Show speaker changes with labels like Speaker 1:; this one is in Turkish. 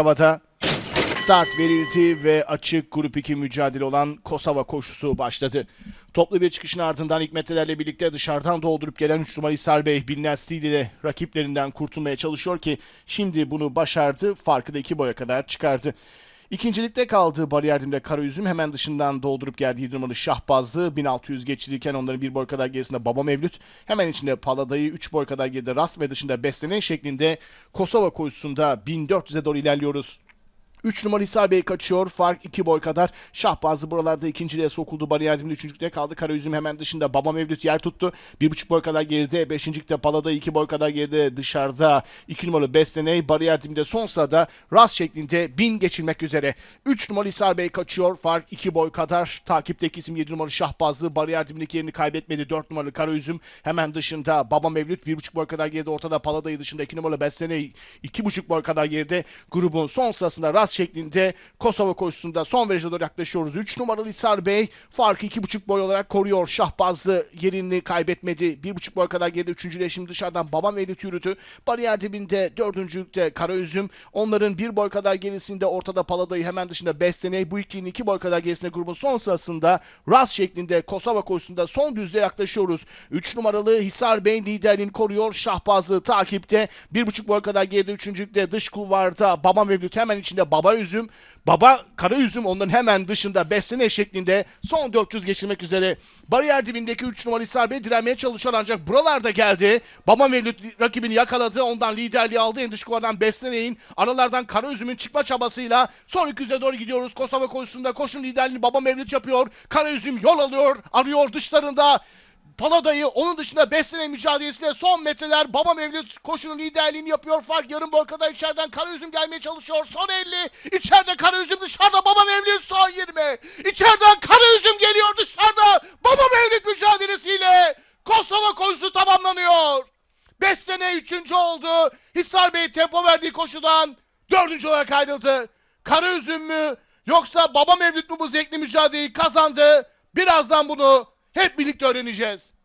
Speaker 1: Havada start verildi ve açık grup 2 mücadele olan Kosova koşusu başladı. Toplu bir çıkışın ardından Hikmetlilerle birlikte dışarıdan doldurup gelen 3 numaralı İsar Bey stiliyle rakiplerinden kurtulmaya çalışıyor ki şimdi bunu başardı. Farkı da 2 boya kadar çıkardı. İkincilikte kaldığı bariyerdimde Karayüzüm hemen dışından doldurup geldiği 7 numaralı Şahbazlı 1600 geçilirken onların bir boy kadar gerisinde Baba Mevlüt hemen içinde Paladayı 3 boy kadar geride Rast ve dışında Beslenen şeklinde Kosova koşusunda 1400'e doğru ilerliyoruz. 3 numaralı İsar Bey kaçıyor. Fark 2 boy kadar. Şahbazlı buralarda ikinciliğe sokuldu. Bariyer dibinde üçüncülükte kaldı. Karayüzüm hemen dışında. Baba Mevlüt yer tuttu. 1,5 boy kadar geride. Beşincilikte Palada 2 boy kadar geride. Dışarıda 2 numaralı Besleney. Bariyer dibinde son sırada rast şeklinde 1000 geçilmek üzere. 3 numaralı İsar Bey kaçıyor. Fark 2 boy kadar. Takipteki isim 7 numaralı Şahbazlı. Bariyer dibindeki yerini kaybetmedi. 4 numaralı Karayüzüm hemen dışında. Baba Mevlüt 1,5 boy kadar geride. Ortada Palada'yı dışında 2 numaralı Besleney 2,5 boy kadar geride. Grubun son sırasında rast şeklinde Kosova koşusunda son viraja doğru yaklaşıyoruz. 3 numaralı İsar Bey farkı 2,5 boy olarak koruyor. Şahbazlı yerini kaybetmedi. 1,5 boy kadar geride 3. şimdi dışarıdan Baba Mevlüt yürüdü. Bariyer dibinde 4. Karaüzüm. Onların 1 boy kadar gerisinde ortada Paladayı hemen dışında Besleney. Bu ikilinin 2 boy kadar gerisinde grubun son sırasında rast şeklinde Kosova koşusunda son düzle yaklaşıyoruz. 3 numaralı Hisar Bey liderliğini koruyor. Şahbazlı takipte. 1,5 boy kadar geride 3. dış kulvarda Baba Mevlüt hemen içinde Baba Üzüm. Baba Kara Üzüm onların hemen dışında Beslene şeklinde son 400 geçirmek üzere. Bariyer dibindeki 3 numaralı Hisar Bey direnmeye çalışıyor ancak buralarda geldi. Baba Mevlüt rakibini yakaladı. Ondan liderliği aldı. En dış kulvardan Beslene'nin aralardan Kara Üzüm'ün çıkma çabasıyla son 200'e doğru gidiyoruz. Kosova koşusunda koşun liderliğini Baba Mevlüt yapıyor. Kara Üzüm yol alıyor. Arıyor dışlarında. Paladayı onun dışında besleme mücadelesinde son metreler Baba Mevlüt koşunun liderliğini yapıyor. Fark yarım boy kadar içeriden Karayüzüm gelmeye çalışıyor. Son 50. İçeride Karayüzüm dışarıda Baba Mevlüt son 20. İçeriden Karayüzüm geliyor dışarıda. Baba Mevlüt mücadelesiyle Kosova koşusu tamamlanıyor. 5 sene 3. oldu. Hisar Bey tempo verdiği koşudan 4. olarak ayrıldı. Karayüzüm mü yoksa Baba Mevlüt mü bu zevkli mücadeleyi kazandı? Birazdan bunu hep birlikte öğreneceğiz.